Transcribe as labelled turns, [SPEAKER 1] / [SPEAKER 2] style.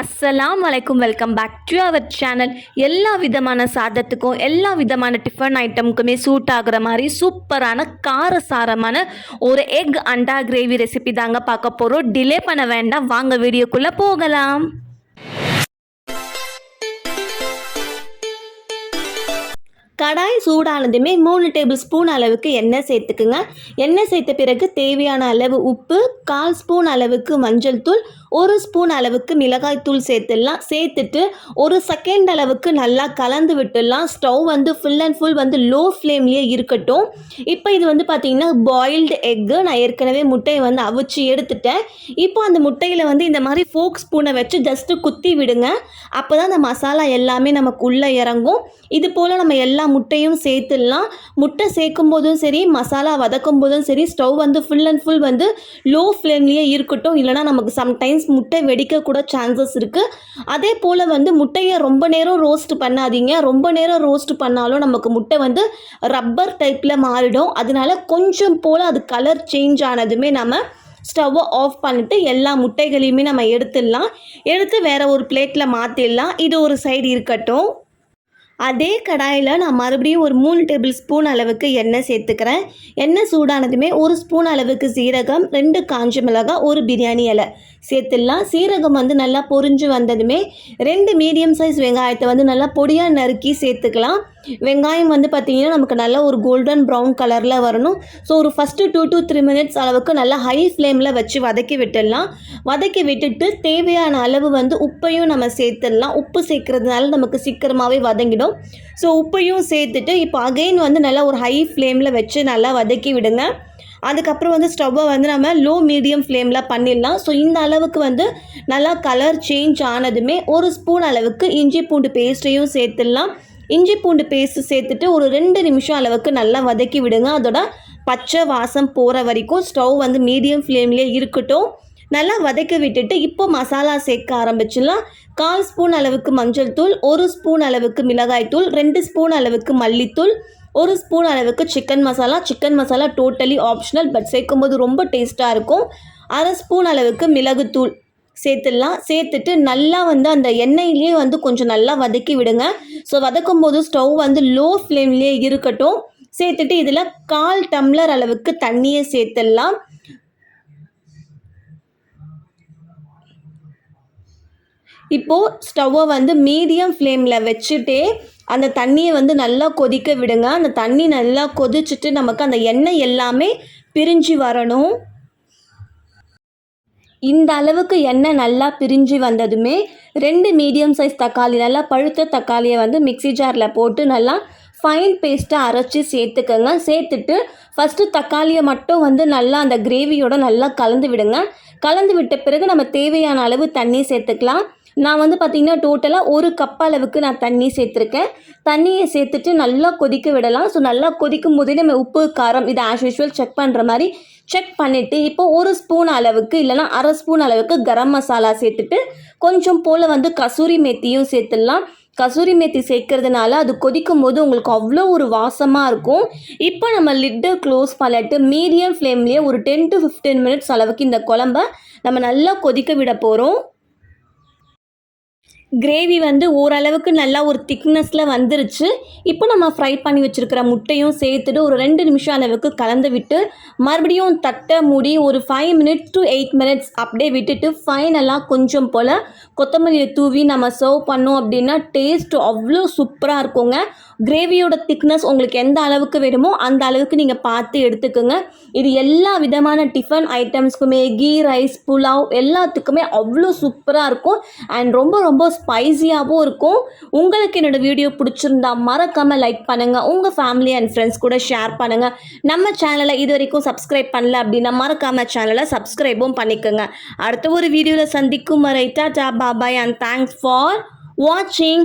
[SPEAKER 1] அஸ்ஸலாம் வலைக்கும் welcome back to our channel எல்லா விதமான சாதத்துக்கும் எல்லா விதமான டிஃபன் ஐட்டமுக்குமே சூட் ஆகுற மாதிரி சூப்பரான காரசாரமான ஒரு எக் அண்டா கிரேவி ரெசிபி தாங்க பார்க்க போகிறோம் டிலே பண்ண வேண்டாம். வாங்க வீடியோக்குள்ளே போகலாம். கடாய் சூடானதுமே மூணு டேபிள் ஸ்பூன் அளவுக்கு எண்ணெய் சேர்த்துக்குங்க. எண்ணெய் சேர்த்த பிறகு தேவையான அளவு உப்பு கால் ஸ்பூன் அளவுக்கு மஞ்சள் தூள் ஒரு ஸ்பூன் அளவுக்கு மிளகாய்த்தூள் சேர்த்துடலாம். சேர்த்துட்டு ஒரு செகண்ட் அளவுக்கு நல்லா கலந்து விட்டுடலாம். ஸ்டவ் வந்து ஃபுல் அண்ட் ஃபுல் வந்து லோ ஃப்ளேம்லேயே இருக்கட்டும். இப்போ இது வந்து பார்த்திங்கன்னா பாயில்டு எக்கு நான் ஏற்கனவே முட்டையை வந்து அவிச்சு எடுத்துட்டேன். இப்போ அந்த முட்டையில் வந்து இந்த மாதிரி ஃபோக் ஸ்பூனை வச்சு ஜஸ்ட்டு குத்தி விடுங்க. அப்போ தான் அந்த மசாலா எல்லாமே நமக்கு உள்ளே இறங்கும். இது போல் நம்ம எல்லா முட்டையும் சேர்த்துடலாம். முட்டை சேர்க்கும் போதும் சரி மசாலா வதக்கும் போதும் சரி ஸ்டவ் வந்து ஃபுல் அண்ட் ஃபுல் வந்து லோ ஃப்ளேம்லேயே இருக்கட்டும். இல்லைனா நமக்கு சம்டைம்ஸ் முட்டை வெடிக்க கூட சான்சஸ் இருக்குது அதே போல் வந்து முட்டையை ரொம்ப நேரம் ரோஸ்ட் பண்ணாதீங்க. ரொம்ப நேரம் ரோஸ்ட் பண்ணாலும் நமக்கு முட்டை வந்து ரப்பர் டைப்பில் மாறிடும். அதனால கொஞ்சம் போல் அது கலர் சேஞ்ச் ஆனதுமே நம்ம ஸ்டவ்வை ஆஃப் பண்ணிவிட்டு எல்லா முட்டைகளையுமே நம்ம எடுத்துடலாம். எடுத்து வேறு ஒரு பிளேட்டில் மாற்றிடலாம் இது ஒரு சைடு இருக்கட்டும். அதே கடாயில் நான் மறுபடியும் ஒரு மூணு டேபிள் ஸ்பூன் அளவுக்கு எண்ணெய் சேர்த்துக்கிறேன். எண்ணெய் சூடானதுமே ஒரு ஸ்பூன் அளவுக்கு சீரகம் ரெண்டு காஞ்ச மிளகாய் ஒரு பிரியாணி இலை. சேர்த்துடலாம். சீரகம் வந்து நல்லா பொரிஞ்சு வந்ததுமே ரெண்டு மீடியம் சைஸ் வெங்காயத்தை வந்து நல்லா பொடியாக நறுக்கி சேர்த்துக்கலாம். வெங்காயம் வந்து பார்த்திங்கன்னா நமக்கு நல்லா ஒரு கோல்டன் ப்ரௌன் கலரில் வரணும். ஸோ ஒரு first two to three minutes அளவுக்கு நல்லா ஹை ஃப்ளேமில் வச்சு வதக்கி விட்டுடலாம். வதக்கி விட்டுட்டு தேவையான அளவு வந்து உப்பையும் நம்ம சேர்த்துடலாம். உப்பு சேர்க்குறதுனால நமக்கு சீக்கிரமாகவே வதங்கிடும். ஸோ உப்பையும் சேர்த்துட்டு இப்போ அகைன் வந்து நல்லா ஒரு ஹை ஃப்ளேமில் வச்சு நல்லா வதக்கி விடுங்க. அதுக்கப்புறம் வந்து ஸ்டவ்வை வந்து நம்ம லோ மீடியம் ஃப்ளேமில் பண்ணிடலாம். ஸோ இந்த அளவுக்கு வந்து நல்லா கலர் சேஞ்ச் ஆனதுமே ஒரு ஸ்பூன் அளவுக்கு இஞ்சி பூண்டு பேஸ்ட்டையும் சேர்த்துடலாம். இஞ்சி பூண்டு பேஸ்ட் சேர்த்துட்டு ஒரு ரெண்டு நிமிஷம் அளவுக்கு நல்லா வதக்கி விடுங்க. அதோட பச்சை வாசம் போகிற வரைக்கும் ஸ்டவ் வந்து மீடியம் ஃப்ளேம்லேயே இருக்கட்டும். நல்லா வதக்கி விட்டுட்டு இப்போ மசாலா சேர்க்க ஆரம்பிச்சிடலாம். கால் ஸ்பூன் அளவுக்கு மஞ்சள் தூள் ஒரு ஸ்பூன் அளவுக்கு மிளகாய் தூள் ரெண்டு ஸ்பூன் அளவுக்கு மல்லித்தூள் ஒரு ஸ்பூன் அளவுக்கு chicken masala chicken masala totally optional but சேர்க்கும்போது ரொம்ப டேஸ்ட்டாக இருக்கும். அரை ஸ்பூன் அளவுக்கு மிளகுத்தூள் சேர்த்துடலாம். சேர்த்துட்டு நல்லா வந்து அந்த எண்ணெயிலேயே வந்து கொஞ்சம் நல்லா வதக்கி விடுங்க. ஸோ வதக்கும் போது ஸ்டவ் வந்து லோ ஃப்ளேம்லேயே இருக்கட்டும். சேர்த்துட்டு இதில் கால் டம்ளர் அளவுக்கு தண்ணியை சேர்த்துடலாம். இப்போது ஸ்டவ்வை வந்து மீடியம் ஃப்ளேமில் வச்சுட்டே அந்த தண்ணியை வந்து நல்லா கொதிக்க விடுங்க. அந்த தண்ணி நல்லா கொதிச்சுட்டு நமக்கு அந்த எண்ணெய் எல்லாமே பிரிஞ்சு வரணும். இந்த அளவுக்கு எண்ணெய் நல்லா பிரிஞ்சு வந்ததுமே ரெண்டு மீடியம் சைஸ் தக்காளி நல்லா பழுத்த தக்காளியை வந்து மிக்ஸி ஜாரில் போட்டு நல்லா ஃபைன் பேஸ்ட்டாக அரைச்சி சேர்த்துக்கோங்க. சேர்த்துட்டு ஃபஸ்ட்டு தக்காளியை மட்டும் வந்து நல்லா அந்த கிரேவியோட நல்லா கலந்து விடுங்க. கலந்து விட்ட பிறகு நம்ம தேவையான அளவு தண்ணி சேர்த்துக்கலாம். நான் வந்து பார்த்திங்கன்னா டோட்டலாக ஒரு கப் அளவுக்கு நான் தண்ணி சேர்த்துருக்கேன். தண்ணியை சேர்த்துட்டு நல்லா கொதிக்க விடலாம். ஸோ நல்லா கொதிக்கும் போதே நம்ம உப்பு காரம் இதை ஆஸ் யூஷுவல் செக் பண்ணுற மாதிரி செக் பண்ணிவிட்டு இப்போ ஒரு ஸ்பூன் அளவுக்கு இல்லைனா அரை ஸ்பூன் அளவுக்கு கரம் மசாலா சேர்த்துட்டு கொஞ்சம் போல் வந்து கசூரி மேத்தியும் சேர்த்துடலாம். கசூரி மேத்தி சேர்க்கறதுனால அது கொதிக்கும் போது உங்களுக்கு அவ்வளோ ஒரு வாசமாக இருக்கும். இப்போ நம்ம லிட்டை க்ளோஸ் பண்ணிட்டு மீடியம் ஃப்ளேம்லேயே ஒரு டென் டு ஃபிஃப்டீன் மினிட்ஸ் அளவுக்கு இந்த குழம்ப நம்ம நல்லா கொதிக்க விட போகிறோம் கிரேவி வந்து ஓரளவுக்கு நல்லா ஒரு திக்னஸில் வந்துருச்சு. இப்போ நம்ம ஃப்ரை பண்ணி வச்சுருக்கிற முட்டையும் சேர்த்துட்டு ஒரு ரெண்டு நிமிஷம் அளவுக்கு கலந்து விட்டு மறுபடியும் தட்டை மூடி ஒரு five minutes to eight minutes அப்படியே விட்டுட்டு ஃபைனலாக கொஞ்சம் போல் கொத்தமல்லியை தூவி நம்ம சர்வ் பண்ணோம் அப்படின்னா டேஸ்ட் அவ்வளோ சூப்பராக இருக்குங்க. கிரேவியோட திக்னஸ் உங்களுக்கு எந்த அளவுக்கு வேணுமோ அந்த அளவுக்கு நீங்கள் பார்த்து எடுத்துக்கோங்க. இது எல்லா விதமான டிஃபன் ஐட்டம்ஸ்க்குமே கீ ரைஸ் புலாவ் எல்லாத்துக்குமே அவ்வளோ சூப்பராக இருக்கும். அண்ட் ரொம்ப ரொம்ப ஸ்பைஸியாகவும் இருக்கும். உங்களுக்கு என்னோடய வீடியோ பிடிச்சிருந்தா மறக்காமல் லைக் பண்ணுங்கள் உங்கள் ஃபேமிலி அண்ட் ஃப்ரெண்ட்ஸ் கூட ஷேர் பண்ணுங்கள் நம்ம சேனலை இது வரைக்கும் சப்ஸ்கிரைப் பண்ணல அப்படின்னா மறக்காமல் சேனலை சப்ஸ்கிரைபும் பண்ணிக்கோங்க. அடுத்த ஒரு வீடியோவில் சந்திக்கும் வரை tata bye bye and thanks for வாட்சிங்